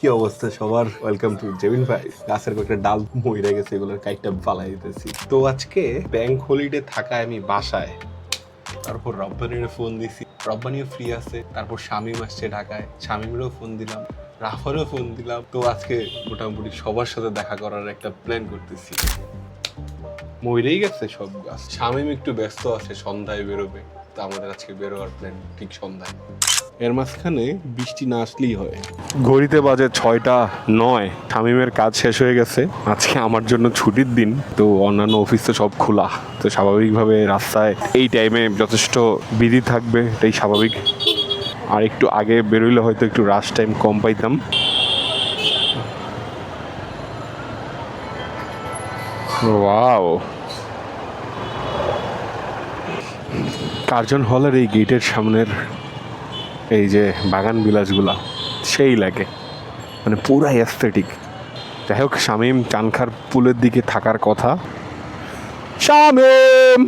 কি অবস্থা সবার? ওয়েলকাম টু জেমিন ভাই গাছের কয়েকটা ডাল মইরে গেছে, এগুলোর কাইটটা ফালাই দিতেছি। তো আজকে ব্যাংক হলিডে থাকায় আমি বাসায়। তারপর রব্বানির ফোন দিছি। রব্বানিও ফ্রি আছে, তারপর শামিম আসছে ঢাকায়। শামিমেরও ফোন দিলাম, রাফারও ফোন দিলাম। তো আজকে মোটামুটি সবার সাথে দেখা করার একটা প্ল্যান করতেছি। মইরেই গেছে সব গাছ। শামিম একটু ব্যস্ত আছে, সন্ধ্যায় বেরোবে। তো আমাদের আজকে বেরোয়ার প্ল্যান ঠিক সন্ধ্যায়। এর মাঝখানে বৃষ্টি না আসলেই হয়। ঘড়িতে বাজে ছয়টা নয় থামিমের কাজ শেষ হয়ে গেছে। আজকে আমার জন্য ছুটির দিন, তো অন্যান্য অফিস তো সব খোলা। তো স্বাভাবিকভাবে রাস্তায় এই টাইমে যথেষ্ট বিধি থাকবে, এটাই স্বাভাবিক। আর একটু আগে বেরোইলে হয়তো একটু রাশ টাইম কম পাইতাম। ওয়াও। কার্জন হলের এই গেটের সামনের এই যে বাগান বিলাসগুলা সেই লাগে। মানে পুরাই অ্যাস্থেটিক যাই হোক শামীম চানখার পুলের দিকে থাকার কথা। শামীম!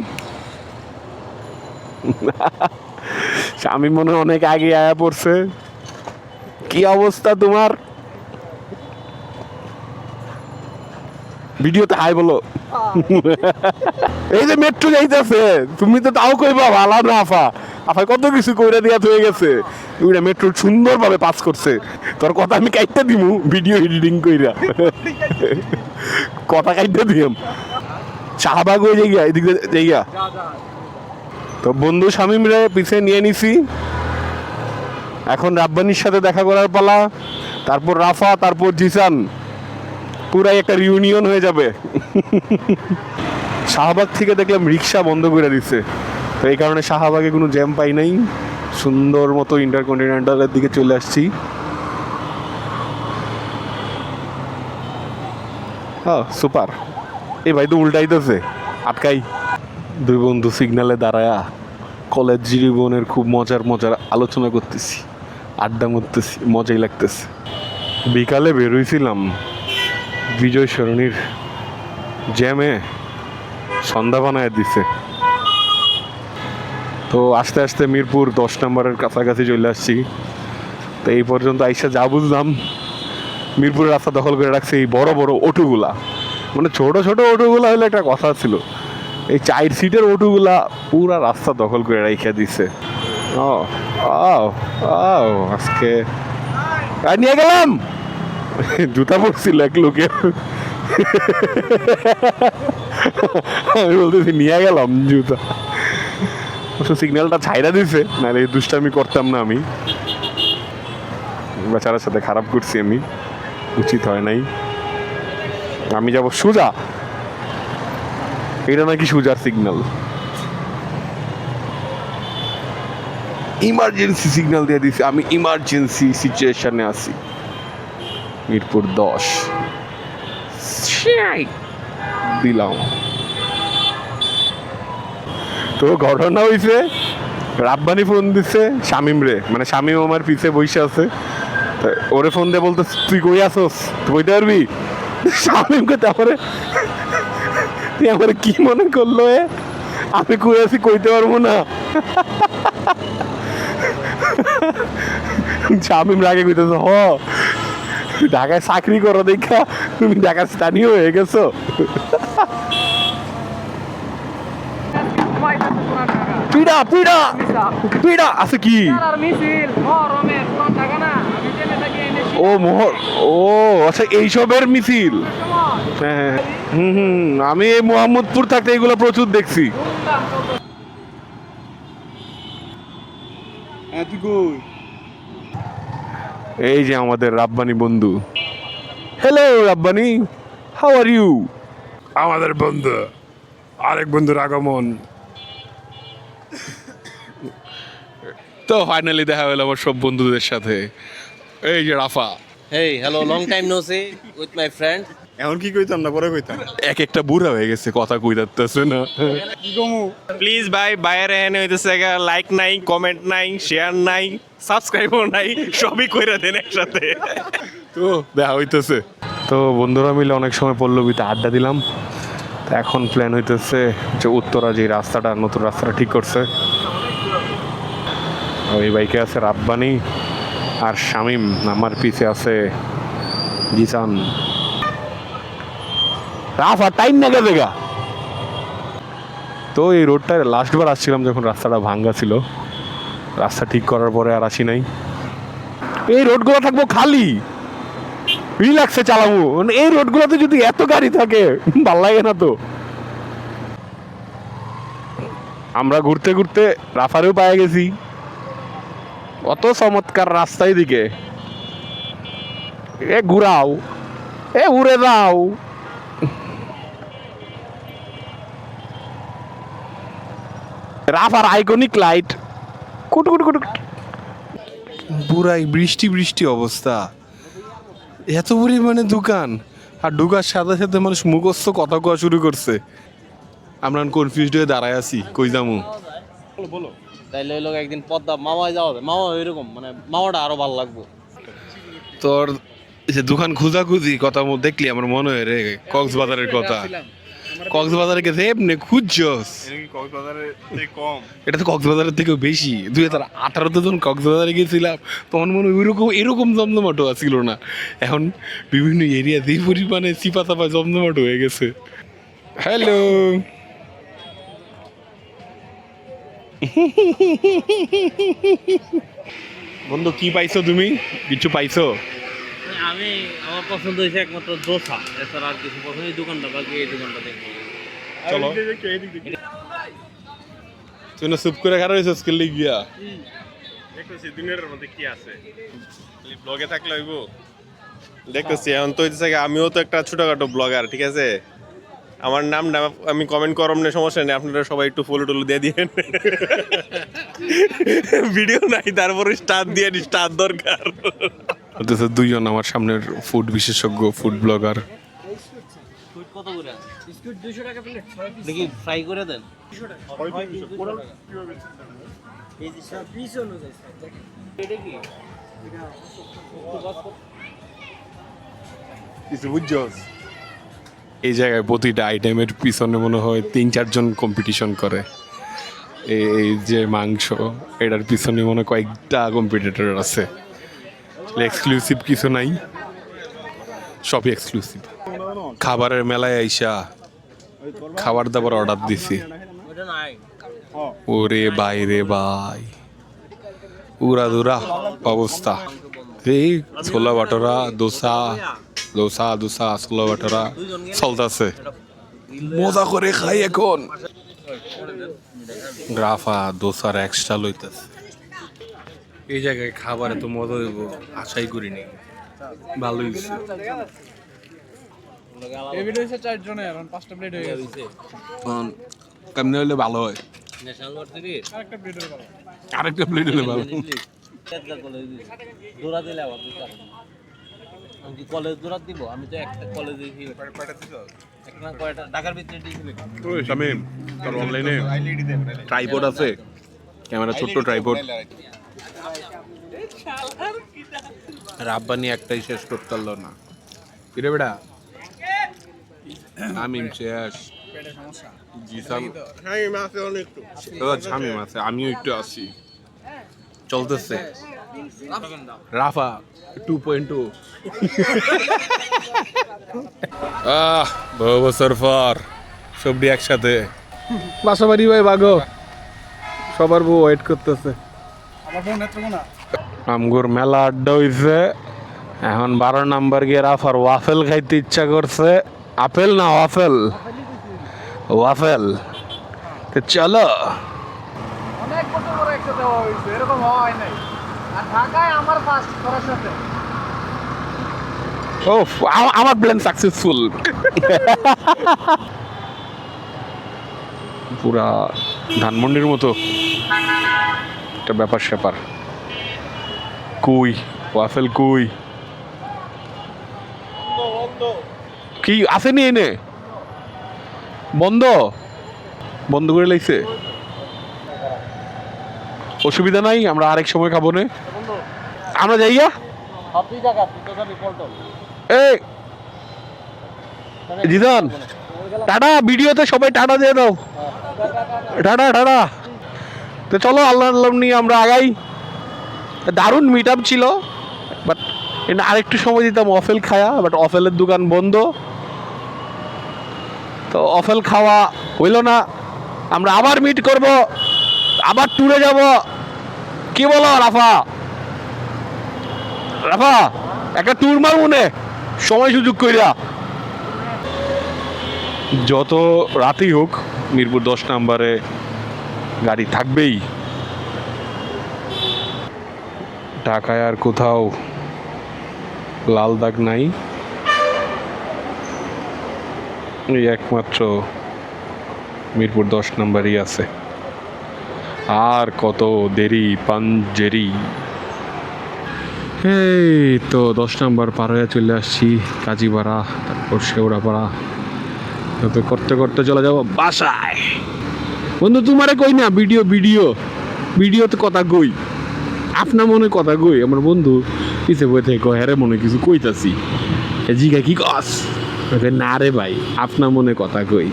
শামীম মনে অনেক আগে আয়া পড়ছে। কি অবস্থা তোমার? ভিডিওতে হাই বলো। এই যে মেট্রো যাইতেছে তুমি তো তাও কইবা ভালো না আফা। আফা, কত কিছু কইরা দিয়া হয়ে গেছে। ওইটা মেট্রো সুন্দরভাবে পাস করছে। তোর কথা আমি কাইটটা দিমু ভিডিও এডিটিং কইরা। কথা কাইটটা দিম শাহবাগ হয়ে যাইয়া এদিক দিয়ে যাইয়া তো বন্ধু শামিম রে পিছে নিয়ে নিছি। এখন রাব্বানির সাথে দেখা করার পালা। তারপর রাফা, তারপর জিসান। পুরাই একটা রিউনিয়ন হয়ে যাবে। শাহবাগ থেকে দেখলাম রিক্সা বন্ধ করে দিচ্ছে তো এই কারণে শাহবাগে কোনো জ্যাম পাই নাই। সুন্দর মতো ইন্টারকন্টিনেন্টালের দিকে চলে আসছি। হ্যাঁ সুপার এই ভাই তো উল্টাইতেছে। আটকাই। দুই বন্ধু সিগনালে দাঁড়ায়া কলেজ জীবনের খুব মজার মজার আলোচনা করতেছি, আড্ডা মারতেছি, মজাই লাগতেছে। বিকালে বেরোইছিলাম বিজয় সরণির জ্যামে সন্ধ্যা বানায় দিছে। তো আস্তে আস্তে মিরপুর দশ নম্বরের কাছাকাছি চলে আসছি। তো এই পর্যন্ত আইসা যা বুঝলাম, মিরপুরের রাস্তা দখল করে রাখছে এই বড় বড় অটোগুলা। মানে ছোট ছোট অটোগুলা হলে একটা কথা ছিল, এই চার সিটের অটোগুলা পুরা রাস্তা দখল করে রেখে দিছে। ও ও ও আজকে নিয়ে গেলাম। জুতা পড়ছিল এক লোকে। আমি বলতেছি, নিয়ে গেলাম জুতা। সিগন্যালটা ছাইরা দিছে। নাহলে দুষ্টামি করতাম না আমি। বেচারার সাথে খারাপ করছি আমি। উচিত হয় নাই। আমি যাব সোজা। এটা নাকি সোজার সিগন্যাল ইমার্জেন্সি সিগন্যাল দিয়ে দিছি। আমি ইমার্জেন্সি সিচুয়েশনে আছি। মিরপুর দশ। দিলাম। তো ঘটনা হয়েছে রাব্বানি ফোন দিচ্ছে শামিম রে। মানে শামিম আমার পিছে বসে আছে। ওরে ফোন দিয়ে বলতে, তুই কই আসোস তুই কইতে পারবি? শামিমকে তারপরে তুই আমার কি মনে করল, এ? আমি কই আছি কইতে পারব না? শামিম রাগে কইতেছে, হ, ঢাকায় চাকরি করো, দেখা, তুমি ঢাকার স্থানীয় হয়ে গেছো। পিড়া পিড়া পিড়া। আছে কি? ও মোহর ও আচ্ছা এইসবের মিছিল। হ্যাঁ হ্যাঁ, হ্যাঁ। হুম হুম আমি এই মোহাম্মদপুর থাকতে এগুলো প্রচুর দেখছি। এই যে আমাদের রাব্বানি বন্ধু। Hello Rabbani how are you আমাদের বন্ধু আরেক বন্ধুর আগমন। তো ফাইনালি দেখা হলো আমার সব বন্ধুদের সাথে। এই যে Rafa. Hey, hello long time no see with my friend. এখন কি কইতাম না পরে কইতাম। এক একটা বুড়া হয়ে গেছে কথা কই যাচ্ছে না। প্লিজ ভাই বাইরে এনে হইতেছে লাইক নাই কমেন্ট নাই শেয়ার নাই সাবস্ক্রাইবও নাই সবই কইরা দেন একসাথে। তো দেখা হইতেছে। তো বন্ধুরা মিলে অনেক সময় পল্লবীতে আড্ডা দিলাম। তো এখন প্ল্যান হইতেছে যে উত্তরা যে রাস্তাটা নতুন রাস্তাটা ঠিক করছে। ওই বাইকে আছে রাব্বানি আর শামিম আমার পিছে আছে জিসান। রাফা টাইম না গেছে গা? তো এই রোডটায় লাস্টবার আসছিলাম যখন রাস্তাটা ভাঙ্গা ছিল। রাস্তা ঠিক করার পরে আর আসি নাই। এই রোডগুলো থাকব খালি। রিল্যাক্সে চালাবো। মানে এই রোডগুলোতে যদি এত গাড়ি থাকে ভালো লাগে না তো। আমরা ঘুরতে ঘুরতে রাফারেও পায়ে গেছি। অত চমৎকার রাস্তায় দিকে এ ঘুরাও, এ উড়ে দাও রাফার আইকনিক লাইট কুট কুট কুট কুট। বৃষ্টি বৃষ্টি অবস্থা। এত পরিমাণে দোকান। আর ঢুকার সাথে সাথে মানুষ মুখস্থ কথা কওয়া শুরু করছে। আমরা কনফিউজড হয়ে দাঁড়ায় আছি। কই যামু তাইলে ওই লোক একদিন পদ্মা মামায় যাওয়া হবে। মামা এরকম মানে মামাটা আরও ভালো লাগবে। তোর যে দোকান খুঁজাখুঁজি কথা মো- দেখলি আমার মনে হয় রে কক্সবাজারের কথা। কক্সবাজারে গেছে এমনি খুঁজছস। এটা তো কক্সবাজারের থেকেও বেশি। দুই হাজার আঠারোতে যখন কক্সবাজারে গেছিলাম তখন মনে হয় ওইরকম এরকম জমজমাটো ছিল না। এখন বিভিন্ন এরিয়া যে পরিমাণে চিপা চাপা জমজমাটো হয়ে গেছে। হ্যালো বন্ধু কি পাইছো তুমি? কিছু পাইছো? আমি আমার পছন্দ হয়েছে একমাত্র দোসা। এছাড়া আর কিছু পছন্দ এই দোকানটা বাকি এই দোকানটা দেখব। চলো। তুই না চুপ করে খারাপ হয়েছিস কেলে গিয়া? দেখতেছি দিনের মধ্যে কি আছে। ব্লগে থাকলে হইব। দেখতেছি এখন তো আমিও তো একটা ছোটখাটো ব্লগার ঠিক আছে? আমার নাম না আমি কমেন্ট করম না সমস্যা নেই। আপনারা সবাই একটু ফলো টলো দিয়ে দিয়েন। ভিডিও নাই তারপরে স্টার দিয়ে স্টার দরকার। অথচ দুইজন আমার সামনের ফুড বিশেষজ্ঞ ফুড ব্লগার কত করে বিস্কুট দুশো টাকা প্লেট দেখি ফ্রাই করে দেন এই জায়গায় প্রতিটা আইটেমের পিছনে মনে হয় তিন, চারজন কম্পিটিশন করে। এই যে মাংস, এটার পিছনে মনে কয়েকটা কম্পিটিটর আছে। এক্সক্লুসিভ কিছু নাই। সবই এক্সক্লুসিভ খাবারের মেলায় আইসা খাবার দাবার অর্ডার দিছি। ওরে ভাই রে ভাই। উড়া দুরা অবস্থা। এই ছোলা বাটোরা, দোসা দোসা দোসা ছোলা বাটোরা চলতেছে। মজা করে খাই এখন। গ্রাফা দোসার এক্সট্রা লইতেছে। এই জায়গায় খাবার এত মজা হইব আশাই করিনি। ভালো হয়েছে এই ভিডিও হচ্ছে চারজনের এখন পাঁচটা প্লেট হয়ে গেছে। কেমনি হলে ভালো হয়? আরেকটা প্লেট গেল আরেকটা প্লেট হলে ভালো দৌড়া দিলে আবার দিতে হবে। আমি কলেজ দিব? আমি তো একটা কলেজে একটা না কয়টা? ঢাকার ভিতরে তোর অনলাইনে ট্রাইপড আছে। ক্যামেরা ছোট্ট ট্রাইপড রাব্বানি একটাই শেষ করতে পারল না। কিরে বেটা? আমি শেষ। জিসাম। ও, আছে আমিও একটু আছি। চলতেছে। রাফা টু পয়েন্ট টু আহ বহু বছর পর সবটি একসাথে। বাসাবাড়ি ভাই বাগো সবার বউ ওয়েট করতেছে। আমগুর মেলা আড্ডা হইছে। এখন বারো নাম্বার গিয়ে রাফার ওয়াফেল খাইতে ইচ্ছা করছে। আপেল না ওয়াফেল ওয়াফেল তো চলো। অনেক বছর পরে একসাথে হওয়া হয়েছে এরকম হওয়া হয় নাই। আমার ও আমার প্ল্যান সাকসেসফুল পুরা ধানমন্ডির মতো একটা ব্যাপার স্যাপার। কুই, ওয়াফেল কুই। কি, আসেনি এনে? বন্ধ? বন্ধ করে লাইছে? অসুবিধা নাই, আমরা আরেক সময় খাব না। আমরা যাইয়া এই, জিদান, টাটা, ভিডিওতে সবাই টাটা দিয়ে দাও। টাটা টাটা। তো চলো, আল্লাহ আল্লাহ নিয়ে আমরা আগাই। দারুণ মিট আপ ছিল বাট এটা আরেকটু সময় দিতাম অফেল খায়া বাট অফেলের দোকান বন্ধ। তো অফেল খাওয়া হইল না। আমরা আবার মিট করব। আবার ট্যুরে যাব। কি বলো, রাফা? রাফা, একটা ট্যুর মারবো নে। সময় সুযোগ কইরা। যত রাতেই হোক, মিরপুর দশ নাম্বারে গাড়ি থাকবেই। ঢাকায় আর কোথাও লাল দাগ নাই। এই একমাত্র মিরপুর দশ নাম্বারই আছে। আর কত দেরি পাঞ্জেরি? এই তো দশ নম্বর পার হয়ে চলে আসছি, কাজীপাড়া, তারপর শেওড়াপাড়া। তো করতে করতে চলে যাব বাসায়। বন্ধু, তোমারে কই না? Video video. ভিডিওতে কথা কই। আপনার মনে কথা কই। আমার বন্ধু পিছে বই থেকে কয় হ্যারে মনে কিছু কইতাছি। জিগা কি কস? না রে ভাই আপনার মনে কথা কই।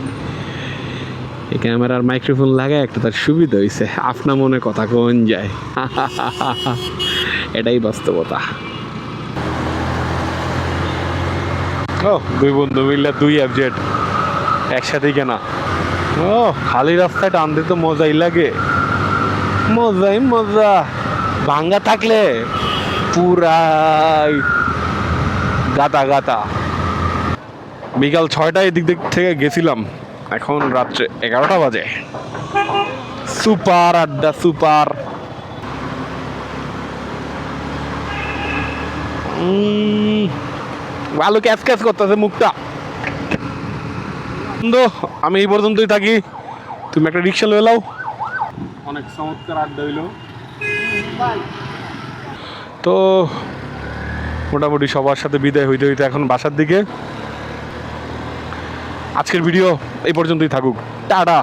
এই ক্যামেরার মাইক্রোফোন লাগায় একটা তার সুবিধা হয়েছে আপনা মনে কথা কোন যায়? এটাই বাস্তবতা। ও, দুই বন্ধু মিললে দুই অ্যাবজেট একসাথেই কেনা। ও, খালি রাস্তায় টান দিতে মজাই লাগে। মজাই মজা। ভাঙ্গা থাকলে পুরাই গাতা গাতা বিকাল ছয়টায় এদিক দিক থেকে গেছিলাম। এখন রাত্রে এগারোটা বাজে। সুপার আড্ডা সুপার। ভালো ক্যাচ ক্যাচ করতেছে মুখটা। বন্ধু আমি এই পর্যন্তই থাকি। তুমি একটা রিক্সা লয়ে লাও অনেক চমৎকার আড্ডা হইল। তো মোটামুটি সবার সাথে বিদায় হইতে হইতে এখন বাসার দিকে। আজকের ভিডিও এই পর্যন্তই থাকুক। টাটা।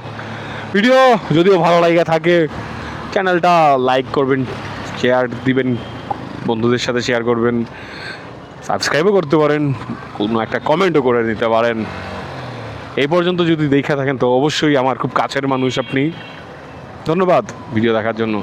ভিডিও যদিও ভালো লাগে, থাকে চ্যানেলটা লাইক করবেন শেয়ার দিবেন, বন্ধুদের সাথে শেয়ার করবেন সাবস্ক্রাইবও করতে পারেন, কোনো একটা কমেন্টও করে দিতে পারেন। এই পর্যন্ত যদি দেখে থাকেন, তো অবশ্যই আমার খুব কাছের মানুষ আপনি। ধন্যবাদ ভিডিও দেখার জন্য।